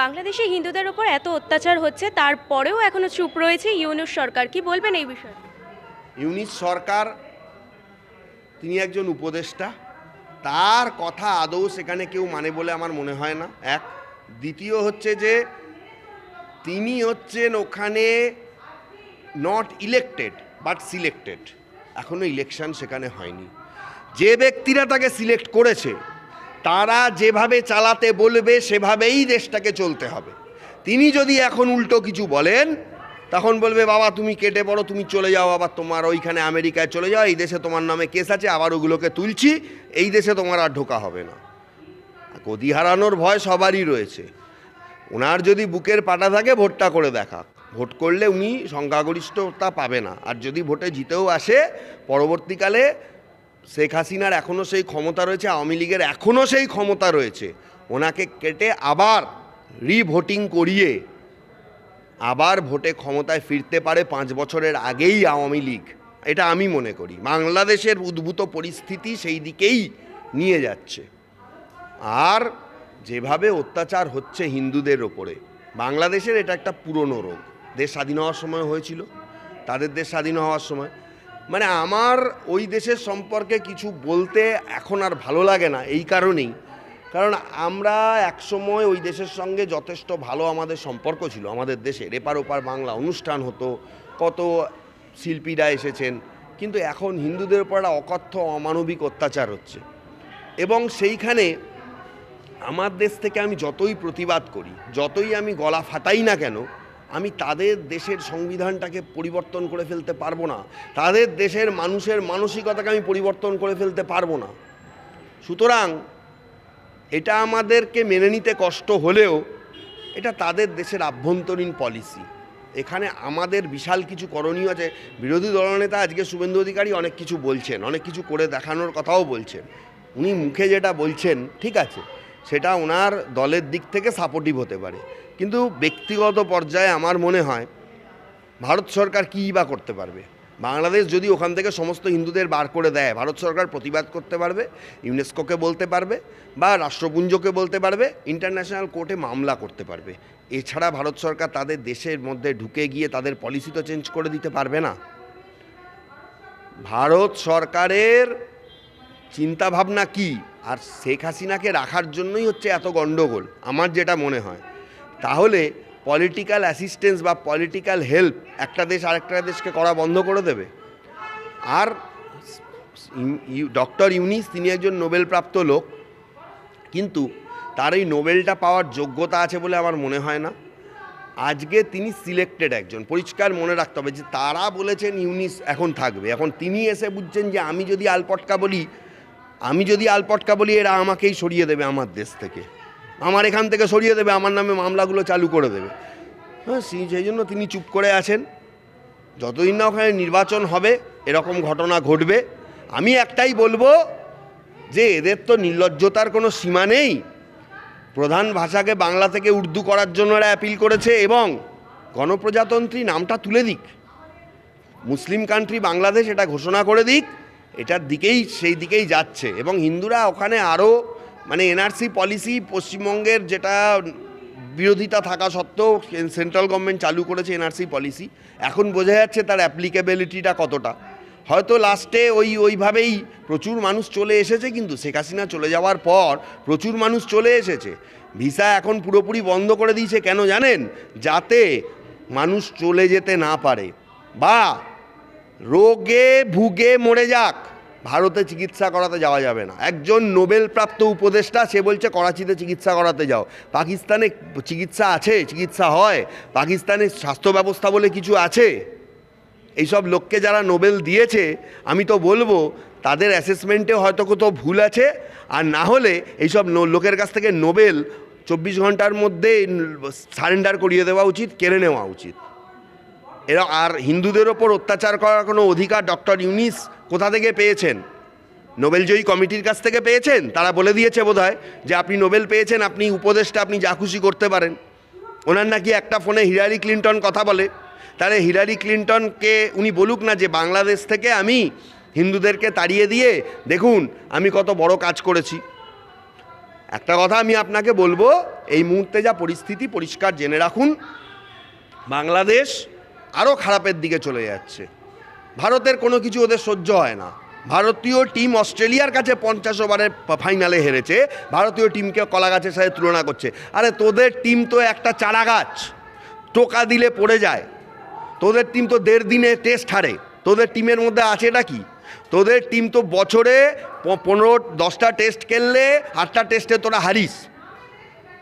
বাংলাদেশে হিন্দুদের ওপর এত অত্যাচার হচ্ছে, তারপরেও এখনও চুপ রয়েছে ইউনুস সরকার। কি বলবেন এই বিষয়ে? ইউনিস সরকার, তিনি একজন উপদেষ্টা। তার কথা আদৌ সেখানে কেউ মানে বলে আমার মনে হয় না। এক। দ্বিতীয় হচ্ছে যে, তিনি হচ্ছেন ওখানে নট ইলেক্টেড বাট সিলেক্টেড এখনও ইলেকশন সেখানে হয়নি। যে ব্যক্তিরা তাকে সিলেক্ট করেছে তারা যেভাবে চালাতে বলবে, সেভাবেই দেশটাকে চলতে হবে। তিনি যদি এখন উল্টো কিছু বলেন, তখন বলবে, বাবা, তুমি কেটে পড়ো, তুমি চলে যাও, আবার তোমার ওইখানে আমেরিকায় চলে যাও, এই দেশে তোমার নামে কেস আছে, আবার ওগুলোকে তুলছি, এই দেশে তোমার আর ঢোকা হবে না। গদি হারানোর ভয় সবারই রয়েছে। ওনার যদি বুকের পাটা থাকে, ভোটটা করে দেখা ভোট করলে উনি সংখ্যাগরিষ্ঠতা পাবে না। আর যদি ভোটে জিতেও আসে, পরবর্তীকালে শেখ হাসিনার এখনও সেই ক্ষমতা রয়েছে, আওয়ামী লীগের এখনও সেই ক্ষমতা রয়েছে। ওনাকে কেটে আবার রিভোটিং করিয়ে আবার ভোটে ক্ষমতায় ফিরতে পারে পাঁচ বছরের আগেই আওয়ামী লীগ। এটা আমি মনে করি। বাংলাদেশের উদ্ভূত পরিস্থিতি সেই দিকেই নিয়ে যাচ্ছে। আর যেভাবে অত্যাচার হচ্ছে হিন্দুদের ওপরে, বাংলাদেশের এটা একটা পুরনো রোগ। দেশ স্বাধীন হওয়ার সময় হয়েছিল। তাদের দেশ স্বাধীন হওয়ার সময়। মানে আমার ওই দেশের সম্পর্কে কিছু বলতে এখন আর ভালো লাগে না, এই কারণেই। কারণ আমরা একসময় ওই দেশের সঙ্গে যথেষ্ট ভালো আমাদের সম্পর্ক ছিল, আমাদের দেশের এপার ওপার বাংলা অনুষ্ঠান হতো, কত শিল্পীরা এসেছেন, কিন্তু এখন হিন্দুদের উপর একটা অকথ্য, অমানবিক অত্যাচার হচ্ছে। এবং সেইখানে আমার দেশ থেকে আমি যতই প্রতিবাদ করি, যতই আমি গলা ফাটাই না কেন আমি তাদের দেশের সংবিধানটাকে পরিবর্তন করে ফেলতে পারব না। তাদের দেশের মানুষের মানসিকতাকে আমি পরিবর্তন করে ফেলতে পারব না। সুতরাং এটা আমাদেরকে মেনে নিতে কষ্ট হলেও এটা তাদের দেশের আভ্যন্তরীণ পলিসি। এখানে আমাদের বিশাল কিছু করণীয় আছে। বিরোধী দলনেতা আজকে শুভেন্দু অধিকারী অনেক কিছু বলছেন, অনেক কিছু করে দেখানোর কথাও বলছেন। উনি মুখে যেটা বলছেন, ঠিক আছে। সেটা ওনার দলের দিক থেকে সাপোর্টিভ হতে পারে। কিন্তু ব্যক্তিগত পর্যায়ে আমার মনে হয় ভারত সরকার কী বা করতে পারবে? বাংলাদেশ যদি ওখান থেকে সমস্ত হিন্দুদের বার করে দেয়, ভারত সরকার প্রতিবাদ করতে পারবে, ইউনেস্কোকে বলতে পারবে বা রাষ্ট্রপুঞ্জকে বলতে পারবে, ইন্টারন্যাশনাল কোর্টে মামলা করতে পারবে। এছাড়া ভারত সরকার তাদের দেশের মধ্যে ঢুকে গিয়ে তাদের পলিসি তো চেঞ্জ করে দিতে পারবে না। ভারত সরকারের চিন্তাভাবনা কি? আর শেখ হাসিনাকে রাখার জন্যই হচ্ছে এত গণ্ডগোল, আমার যেটা মনে হয়। তাহলে পলিটিক্যাল অ্যাসিস্ট্যান্স বা পলিটিক্যাল হেল্প একটা দেশ আরেকটা দেশকে করা বন্ধ করে দেবে? আর ডক্টর ইউনিস, তিনি একজন নোবেলপ্রাপ্ত লোক, কিন্তু তার এই নোবেলটা পাওয়ার যোগ্যতা আছে বলে আমার মনে হয় না। আজকে তিনি সিলেক্টেড একজন, পরিষ্কার মনে রাখতে হবে যে তারা বলেছেন ইউনিস এখন থাকবে। এখন তিনি এসে বুঝছেন যে আমি যদি আলপটকা বলি আমি যদি আলপটকা বলি, এরা আমাকেই সরিয়ে দেবে আমার দেশ থেকে। আমার এখান থেকে সরিয়ে দেবে, আমার নামে মামলাগুলো চালু করে দেবে। হ্যাঁ সেই জন্য তিনি চুপ করে আছেন। যতদিন না ওখানে নির্বাচন হবে, এরকম ঘটনা ঘটবে। আমি একটাই বলব যে, এদের তো নির্লজ্জতার কোনো সীমা নেই। প্রধান ভাষাকে বাংলা থেকে উর্দু করার জন্য এরা অ্যাপিল করেছে এবং গণপ্রজাতন্ত্রী নামটা তুলে দিক। মুসলিম কান্ট্রি বাংলাদেশ এটা ঘোষণা করে দিক এটার দিকেই, সেই দিকেই যাচ্ছে। এবং হিন্দুরা ওখানে আরও মানে এনআরসি পলিসি পশ্চিমবঙ্গের যেটা বিরোধিতা থাকা সত্ত্বেও সেন্ট্রাল গভর্নমেন্ট চালু করেছে এনআরসি পলিসি এখন বোঝা যাচ্ছে তার অ্যাপ্লিকেবিলিটিটা কতটা। হয়তো লাস্টে ওই, ওইভাবেই প্রচুর মানুষ চলে এসেছে, কিন্তু শেখ হাসিনা চলে যাওয়ার পর প্রচুর মানুষ চলে এসেছে। ভিসা এখন পুরোপুরি বন্ধ করে দিয়েছে, কেন জানেন? যাতে মানুষ চলে যেতে না পারে। বা রোগে ভুগে মরে যাক। ভারতে চিকিৎসা করাতে যাওয়া যাবে না। একজন নোবেল প্রাপ্ত উপদেষ্টা, সে বলছে, করাচিতে চিকিৎসা করাতে যাও। পাকিস্তানে চিকিৎসা আছে, চিকিৎসা হয়। পাকিস্তানের স্বাস্থ্য ব্যবস্থা বলে কিছু আছে? এইসব লোককে যারা নোবেল দিয়েছে, আমি তো বলব, তাদের অ্যাসেসমেন্টে হয়তো কোথাও ভুল আছে। আর না হলে এইসব লোকের কাছ থেকে নোবেল চব্বিশ ঘণ্টার মধ্যে সারেন্ডার করিয়ে দেওয়া উচিত, কেড়ে নেওয়া উচিত। এরা আর হিন্দুদের ওপর অত্যাচার করার কোনো অধিকার ডক্টর ইউনিস কোথা থেকে পেয়েছেন? নোবেলজয়ী কমিটির কাছ থেকে পেয়েছেন? তারা বলে দিয়েছে বোধহয় যে আপনি নোবেল পেয়েছেন, আপনি উপদেশটা আপনি যা খুশি করতে পারেন। ওনার নাকি একটা ফোনে হিলারি ক্লিন্টন কথা বলে। তাহলে হিলারি ক্লিন্টনকে উনি বলুক না যে বাংলাদেশ থেকে আমি হিন্দুদেরকে তাড়িয়ে দিয়ে, দেখুন, আমি কত বড় কাজ করেছি। একটা কথা আমি আপনাকে বলব, এই মুহূর্তে যা পরিস্থিতি, পরিষ্কার জেনে রাখুন, বাংলাদেশ আরও খারাপের দিকে চলে যাচ্ছে। ভারতের কোনো কিছু ওদের সহ্য হয় না। ভারতীয় টিম অস্ট্রেলিয়ার কাছে পঞ্চাশ ওভারের ফাইনালে হেরেছে। ভারতীয় টিমকে কলা গাছের সাথে তুলনা করছে। আরে তোদের টিম তো একটা চারা গাছ টোকা দিলে পড়ে যায়। তোদের টিম তো দেড় দিনে টেস্ট হারে। তোদের টিমের মধ্যে আছে এটা কি? তোদের টিম তো বছরে পনেরো দশটা টেস্ট খেললে আটটা টেস্টে তোরা হারিস।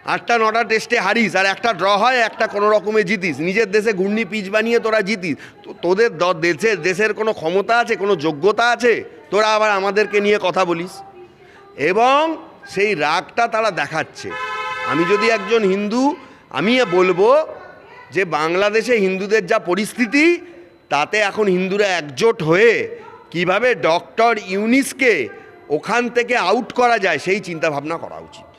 আটটা, নটা টেস্টে হারিস, আর একটা ড্র হয়, একটা কোনো রকমে জিতিস। নিজের দেশে ঘূর্ণি পিচ বানিয়ে তোরা জিতিস। তোদের দেশের দেশের কোনো ক্ষমতা আছে, কোনো যোগ্যতা আছে? তোরা আবার আমাদেরকে নিয়ে কথা বলিস। এবং সেই রাগটা তারা দেখাচ্ছে। আমি যদি একজন হিন্দু, আমি বলব যে বাংলাদেশে হিন্দুদের যা পরিস্থিতি, তাতে এখন হিন্দুরা একজোট হয়ে কীভাবে ডক্টর ইউনিসকে ওখান থেকে আউট করা যায়, সেই চিন্তা ভাবনা করা উচিত।